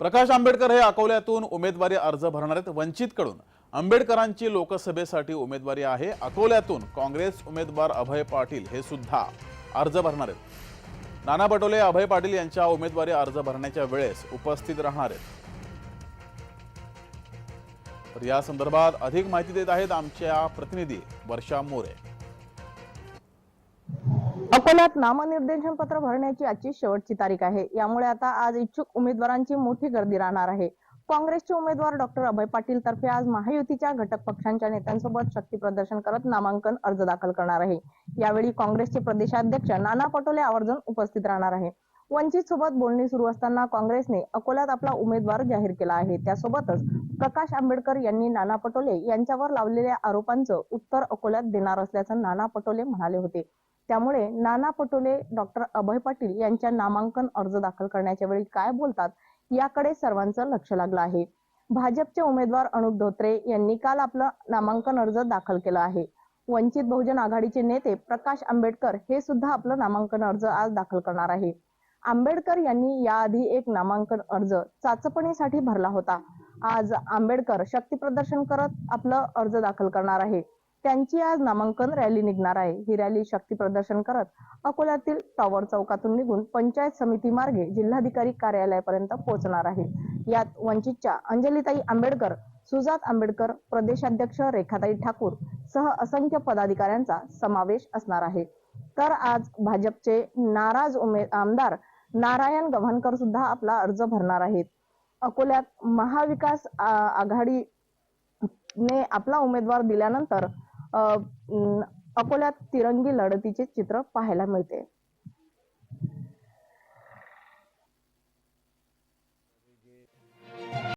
प्रकाश आंबेडकर हे अकोल्यातून उमेदवारी अर्ज भरणार आहेत. वंचितकडून आंबेडकरांची लोकसभेसाठी उमेदवारी आहे. अकोल्यातून काँग्रेस उमेदवार अभय पाटील हे सुद्धा अर्ज भरणार आहेत. नाना पटोले अभय पाटील यांच्या उमेदवारी अर्ज भरण्याच्या वेळेस उपस्थित राहणार आहेत. तर या संदर्भात अधिक माहिती देत आहेत आमच्या प्रतिनिधी वर्षा मोरे. अकोल्यात नामनिर्देशन पत्र भरण्याची आजची शेवटची तारीख आहे. यामुळे आता आज इच्छुक उमेदवारांची मोठी गर्दी राहणार आहे. काँग्रेसचे उमेदवार डॉक्टर अभय पाटील तर्फे आज महायुतीच्या घटक पक्षांच्या नेत्यांसोबत शक्ती प्रदर्शन करत नामांकन अर्ज दाखल करणार आहे. यावेळी काँग्रेसचे प्रदेशाध्यक्ष नाना पटोले आवर्जून उपस्थित राहणार आहे. वंचित सोबत बोलणी सुरू असताना काँग्रेसने अकोल्यात आपला उमेदवार जाहीर केला आहे. त्यासोबतच प्रकाश आंबेडकर यांनी नाना पटोले यांच्यावर लावलेल्या आरोपांचं उत्तर अकोल्यात देणार असल्याचं नाना पटोले म्हणाले होते. त्यामुळे नाना पटोले डॉक्टर अभय पाटील यांच्या नामांकन अर्ज दाखल करण्याच्या वेळी काय बोलतात याकडे सर्वांचं लक्ष लागलं आहे. भाजपचे उमेदवार अनुप धोत्रे यांनी काल आपलं नामांकन अर्ज दाखल केला आहे. वंचित बहुजन आघाडीचे नेते प्रकाश आंबेडकर हे सुद्धा आपलं नामांकन अर्ज आज दाखल करणार आहे. आंबेडकर यांनी याआधी एक नामांकन अर्ज चाचपणीसाठी भरला होता. आज आंबेडकर शक्ती प्रदर्शन करत आपलं अर्ज दाखल करणार आहे. त्यांची आज नामांकन रॅली निघणार आहे. ही रॅली शक्ती प्रदर्शन करत अकोल्यातील टॉवर चौकातून निघून पंचायत समिती मार्गे जिल्हाधिकारी कार्यालयापर्यंत पोहोचणार आहे. यात वंचितच्या अंजलीताई आंबेडकर सुजात आंबेडकर प्रदेशाध्यक्ष रेखाताई ठाकूर सह असंख्य पदाधिकाऱ्यांचा समावेश असणार आहे. तर आज भाजपचे नाराज उमेद आमदार नारायण गव्हाणकर सुद्धा आपला अर्ज भरणार आहेत. अकोल्यात महाविकास आघाडी ने आपला उमेदवार दिल्यानंतर अकोल्यात तिरंगी लढतीचे चित्र पाहायला मिळते.